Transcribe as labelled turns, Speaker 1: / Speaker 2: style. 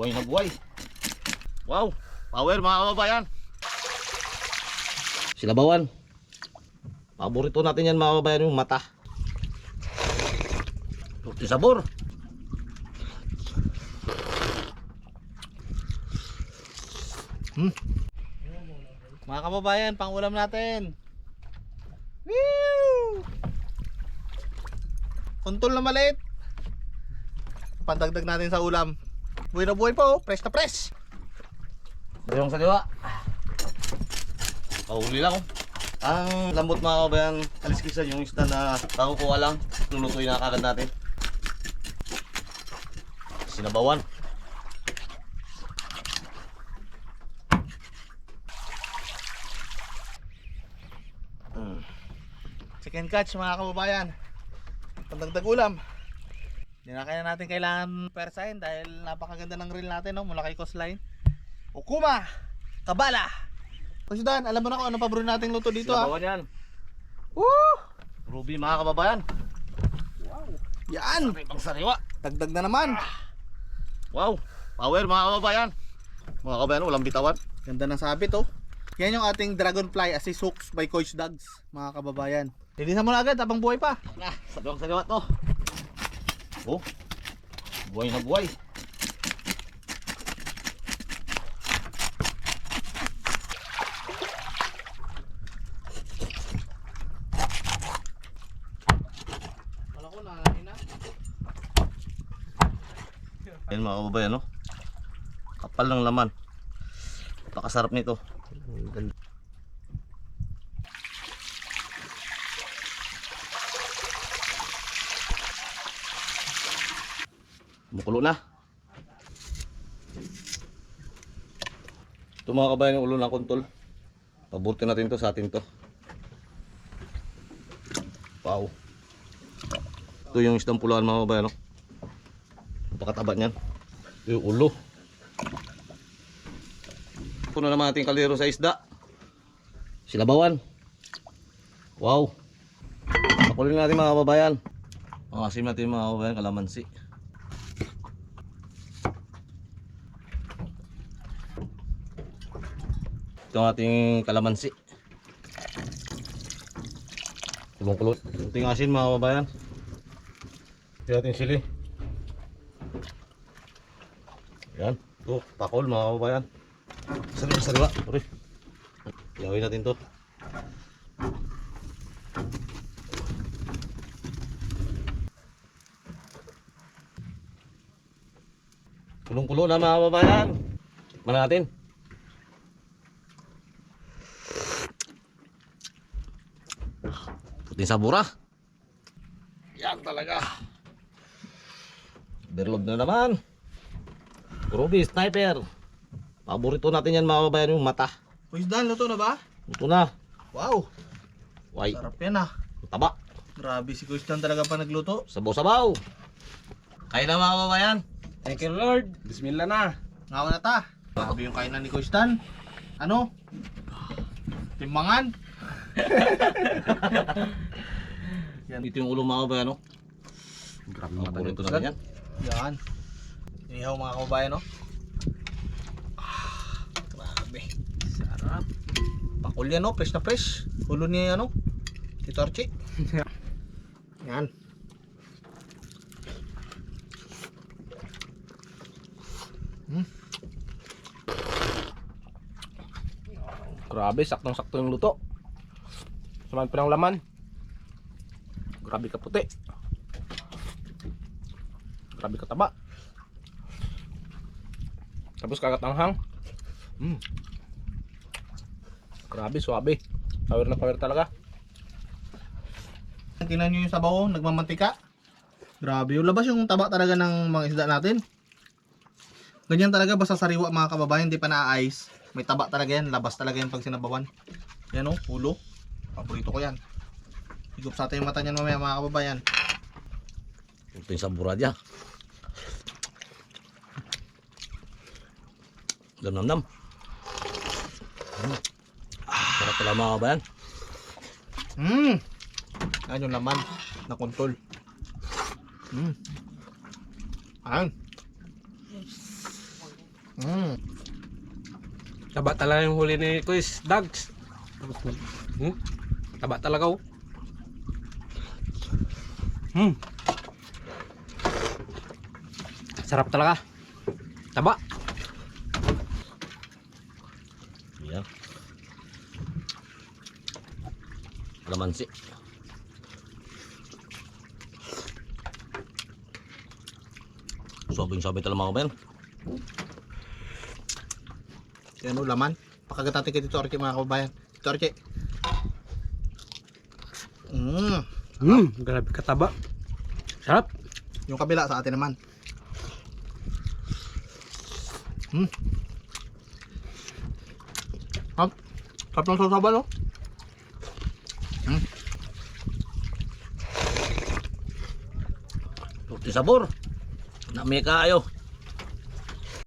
Speaker 1: Buhay na buhay. Wow. Power mga kababayan. Silabawan. Paborito natin yan mga kababayan yung mata. Puti sabor. Hmm. Mga kababayan, pang ulam natin. Woo! Kuntol na maliit. Pandagdag natin sa ulam. Buhay na buhay po, press na press. Yung saliwa. Pahuli lang. oh. Ang lambot mga kabayan, kaliskisan yung isda na kakukuha lang. Lulutuin na kagad natin. Sinabawan. Chicken catch mga kababayan. Pandagdag ulam. Hindi na kaya natin kailangan persahin dahil napakaganda ng reel natin no, mula kay coastline. Okuma! Kabala! Kasi Dan, alam mo na kung ano paborito nating luto dito ha?
Speaker 2: Sinabawan yan.
Speaker 1: Woo! Ruby mga kababayan. Yan!
Speaker 2: May pang sariwa.
Speaker 1: Dagdag na naman. Wow! Power mga kababayan. Mga kababayan, walang bitawan. Ganda ng sabit oh. Yan yung ating dragonfly assist hooks by Coach Dogs, mga kababayan. Linisan mo na agad habang buhay pa.
Speaker 2: Na, sariwang sariwa to.
Speaker 1: Oh, buhay na buhay. Ayun mga kababayan, no? Kapal ng laman. Napakasarap nito. Ganda. Mukulo na. Ito mga kabayan yung ulo ng kontol. Paborito natin to sa atin to. Wow. Ito yung isdang puluhan mga kabayan. Napakataba niyan. Ito yung ulo. Na naman ating kaldero sa isda. Silabawan. Wow. Pakulin natin mga kababayan. Makasim natin mga kababayan kalamansi. Ito ating kalamansi. Ibang kulot. Ito yung asin mga kababayan. Ito ating sili. Yan. Ito, pakol mga kababayan. Sariwa, sariwa. Sorry. Gawin natin to. Kulong-kulo na mga kababayan. Tikman natin. Puting sabura. Yan talaga. Berlog na naman. Ruby, sniper. Paborito natin yan mga kababayan yung mata.
Speaker 3: Boys Dan, luto na ba?
Speaker 1: Ito na.
Speaker 3: Wow,
Speaker 1: Why?
Speaker 3: sarap yan ah.
Speaker 1: Taba.
Speaker 3: Grabe si Dan talaga pa nagluto.
Speaker 1: Sabaw-sabaw. Kaya na mga kababayan.
Speaker 2: Thank you Lord. Bismillah na.
Speaker 3: Ngawa na ta. Grabe yung kainan ni Dan. Ano? Timbangan.
Speaker 1: Yan. Ito yung ulo mga kababayan. No?
Speaker 2: Grabe
Speaker 1: Paborito natin yan.
Speaker 3: Yan. Inihaw mga kababayan no? Ah, grabe. Sarap. Pakul yan no, fresh na fresh. Ulo niya ano? Tito Archie. yan.
Speaker 2: Grabe, saktong-sakto yung luto. Saman pa ng laman. Grabe ka puti. Grabe ka taba. Tapos kakatanghang. Mm. Grabe, suabe. Power na power talaga.
Speaker 3: Tingnan nyo yung sabaw, nagmamantika. Grabe, yung labas yung taba talaga ng mga isda natin. Ganyan talaga basta sariwa mga kababayan, hindi pa na-ice. May taba talaga yan, labas talaga yan pag sinabawan. Yan o, ulo. Paborito ko yan. Higop sa atin yung mata niyan mamaya mga kababayan.
Speaker 1: Ito yung sabura dyan. Dam-dam-dam. Ah, sarap pala mga kabayan.
Speaker 3: Mmm! Yan yung laman na kontrol. Mmm. Ayan. Mm.
Speaker 2: Taba talaga yung huli ni Kuis Dags. Hmm? Taba talaga oh. Hmm. Sarap talaga. Taba.
Speaker 1: Yan. Lamansi. Sobing-sobing talaga mga kabayan.
Speaker 3: Yan o, laman. Pakagat natin kay Tito Orche mga kababayan. Tito Orche. Mm.
Speaker 2: Hmm, grabe kataba. Sarap.
Speaker 3: Yung kabila sa atin naman. Hmm. Sarap. Sarap ng sasaban, no?
Speaker 1: Tuti sabor. Na may kaayo.